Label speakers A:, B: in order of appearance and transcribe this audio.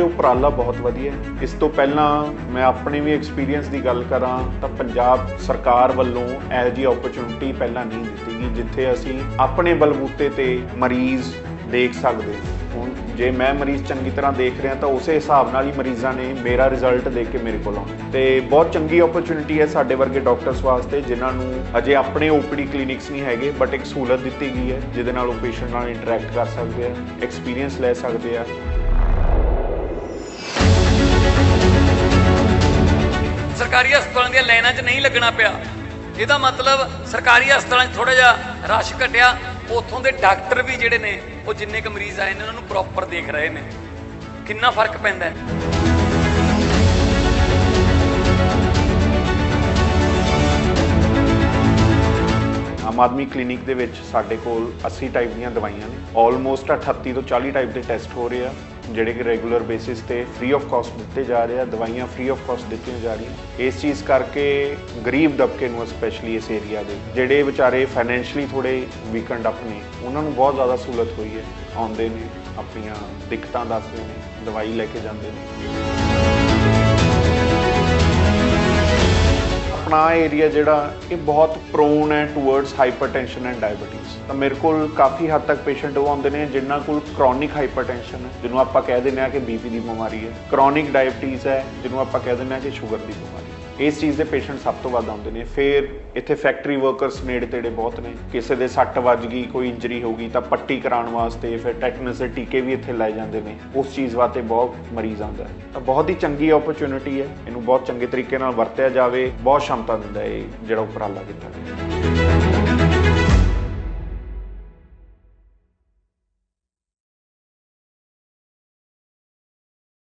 A: ਉਪਰਾਲਾ ਬਹੁਤ ਵਧੀਆ ਹੈ। ਇਸ ਤੋਂ ਪਹਿਲਾਂ ਮੈਂ ਆਪਣੇ ਵੀ ਐਕਸਪੀਰੀਅੰਸ ਦੀ ਗੱਲ ਕਰਾਂ ਤਾਂ ਪੰਜਾਬ ਸਰਕਾਰ ਵੱਲੋਂ ਇਹੋ ਜਿਹੀ ਓਪਰਚੁਨਿਟੀ ਪਹਿਲਾਂ ਨਹੀਂ ਦਿੱਤੀ ਗਈ, ਜਿੱਥੇ ਅਸੀਂ ਆਪਣੇ ਬਲਬੂਤੇ ਤੇ ਮਰੀਜ਼ ਦੇਖ ਸਕਦੇ ਹੁਣ ਜੇ ਮੈਂ ਮਰੀਜ਼ ਚੰਗੀ ਤਰ੍ਹਾਂ ਦੇਖ ਰਿਹਾ ਤਾਂ ਉਸੇ ਹਿਸਾਬ ਨਾਲ ਹੀ ਮਰੀਜ਼ਾਂ ਨੇ ਮੇਰਾ ਰਿਜ਼ਲਟ ਦੇਖ ਕੇ ਮੇਰੇ ਕੋਲ ਆਉਣਾ। ਤੇ ਬਹੁਤ ਚੰਗੀ ਓਪਰਚੁਨਿਟੀ ਹੈ ਸਾਡੇ ਵਰਗੇ ਡਾਕਟਰਸ ਵਾਸਤੇ, ਜਿਨ੍ਹਾਂ ਨੂੰ ਅਜੇ ਆਪਣੇ ਓਪੀਡੀ ਕਲੀਨਿਕਸ ਨਹੀਂ ਹੈਗੇ ਬਟ ਇੱਕ ਸਹੂਲਤ ਦਿੱਤੀ ਗਈ ਹੈ, ਜਿਹਦੇ ਨਾਲ ਉਹ ਪੇਸ਼ੈਂਟ ਨਾਲ ਇੰਟਰੈਕਟ ਕਰ ਸਕਦੇ ਆ ਐਕਸਪੀਰੀਅੰਸ ਲੈ ਸਕਦੇ ਆ।
B: ਸਰਕਾਰੀ ਹਸਪਤਾਲਾਂ ਦੀਆਂ ਲਾਈਨਾਂ 'ਚ ਨਹੀਂ ਲੱਗਣਾ ਪਿਆ। ਇਹਦਾ ਮਤਲਬ ਸਰਕਾਰੀ ਹਸਪਤਾਲਾਂ 'ਚ ਥੋੜਾ ਜਿਹਾ ਰਸ਼ ਘਟਿਆ। ਉੱਥੋਂ ਦੇ ਡਾਕਟਰ ਵੀ ਜਿਹੜੇ ਨੇ, ਉਹ ਜਿੰਨੇ ਕੁ ਮਰੀਜ਼ ਆਏ ਨੇ, ਉਹਨਾਂ ਨੂੰ ਪ੍ਰੋਪਰ ਦੇਖ ਰਹੇ ਨੇ। ਕਿੰਨਾ ਫ਼ਰਕ ਪੈਂਦਾ ਹੈ।
A: ਆਮ ਆਦਮੀ ਕਲੀਨਿਕ ਦੇ ਵਿੱਚ ਸਾਡੇ ਕੋਲ 80 ਟਾਈਪ ਦੀਆਂ ਦਵਾਈਆਂ ਨੇ। ਆਲਮੋਸਟ 38 ਤੋਂ 40 ਟਾਈਪ ਦੇ ਟੈਸਟ ਹੋ ਰਹੇ ਆ। ਜਿਹੜੇ ਕਿ ਰੈਗੂਲਰ ਬੇਸਿਸ ਤੇ ਫ੍ਰੀ ਆਫ ਕਾਸਟ ਦਿੱਤੇ ਜਾ ਰਹੇ ਆ, ਦਵਾਈਆਂ ਫ੍ਰੀ ਆਫ ਕਾਸਟ ਦਿੱਤੀਆਂ ਜਾ ਰਹੀਆਂ। ਇਸ ਚੀਜ਼ ਕਰਕੇ ਗਰੀਬ ਦਬਕੇ ਨੂੰ ਸਪੈਸ਼ਲੀ ਇਸ ਏਰੀਆ ਦੇ ਜਿਹੜੇ ਵਿਚਾਰੇ ਫਾਈਨੈਂਸ਼ਲੀ ਥੋੜੇ ਵੀਕਐਂਡ ਅਪ ਨੇ ਉਹਨਾਂ ਨੂੰ ਬਹੁਤ ਜ਼ਿਆਦਾ ਸਹੂਲਤ ਹੋਈ ਹੈ, ਆਉਂਦੇ ਨੇ, ਆਪਣੀਆਂ ਦਿੱਕਤਾਂ ਦੱਸਦੇ ਨੇ, ਦਵਾਈ ਲੈ ਕੇ ਜਾਂਦੇ ਨੇ। ਆਪਣਾ ਏਰੀਆ ਜਿਹੜਾ ਇਹ ਬਹੁਤ ਪ੍ਰੋਨ ਹੈ ਟੁਵਰਡਸ ਹਾਈਪਰਟੈਂਸ਼ਨ ਐਂਡ ਡਾਇਬੀਟੀਜ਼ ਤਾਂ ਮੇਰੇ ਕੋਲ ਕਾਫੀ ਹੱਦ ਤੱਕ ਪੇਸ਼ੈਂਟ ਉਹ ਆਉਂਦੇ ਨੇ ਜਿਨ੍ਹਾਂ ਕੋਲ ਕ੍ਰੋਨਿਕ ਹਾਈਪਰਟੈਂਸ਼ਨ ਹੈ, ਜਿਹਨੂੰ ਆਪਾਂ ਕਹਿ ਦਿੰਦੇ ਆ ਕਿ ਬੀਪੀ ਦੀ ਬਿਮਾਰੀ ਹੈ। ਕ੍ਰੋਨਿਕ ਡਾਇਬੀਟੀਜ਼ ਹੈ, ਜਿਹਨੂੰ ਆਪਾਂ ਕਹਿ ਦਿੰਦੇ ਆ ਕਿ ਸ਼ੂਗਰ ਦੀ ਬਿਮਾਰੀ ਹੈ। ਇਸ ਚੀਜ਼ ਦੇ ਪੇਸ਼ੈਂਟ ਸਭ ਤੋਂ ਵੱਧ ਆਉਂਦੇ ਨੇ। ਫਿਰ ਇੱਥੇ ਫੈਕਟਰੀ ਵਰਕਰਸ ਨੇੜੇ ਤੇੜੇ ਬਹੁਤ ਨੇ। ਕਿਸੇ ਦੇ ਸੱਟ ਵੱਜ ਗਈ, ਕੋਈ ਇੰਜਰੀ ਹੋ ਗਈ ਤਾਂ ਪੱਟੀ ਕਰਾਉਣ ਵਾਸਤੇ ਫਿਰ ਟੈਟਨਸ ਦੇ ਟੀਕੇ ਵੀ ਇੱਥੇ ਲਾਏ ਜਾਂਦੇ ਨੇ। ਉਸ ਚੀਜ਼ ਵਾਸਤੇ ਬਹੁਤ ਮਰੀਜ਼ ਆਉਂਦਾ ਹੈ। ਤਾਂ ਬਹੁਤ ਹੀ ਚੰਗੀ ਓਪਰਚੁਨਿਟੀ ਹੈ। ਇਹਨੂੰ ਬਹੁਤ ਚੰਗੇ ਤਰੀਕੇ ਨਾਲ ਵਰਤਿਆ ਜਾਵੇ। ਬਹੁਤ ਸ਼ਮਤਾ ਦਿੰਦਾ ਇਹ ਜਿਹੜਾ ਉਪਰਾਲਾ ਕੀਤਾ ਗਿਆ।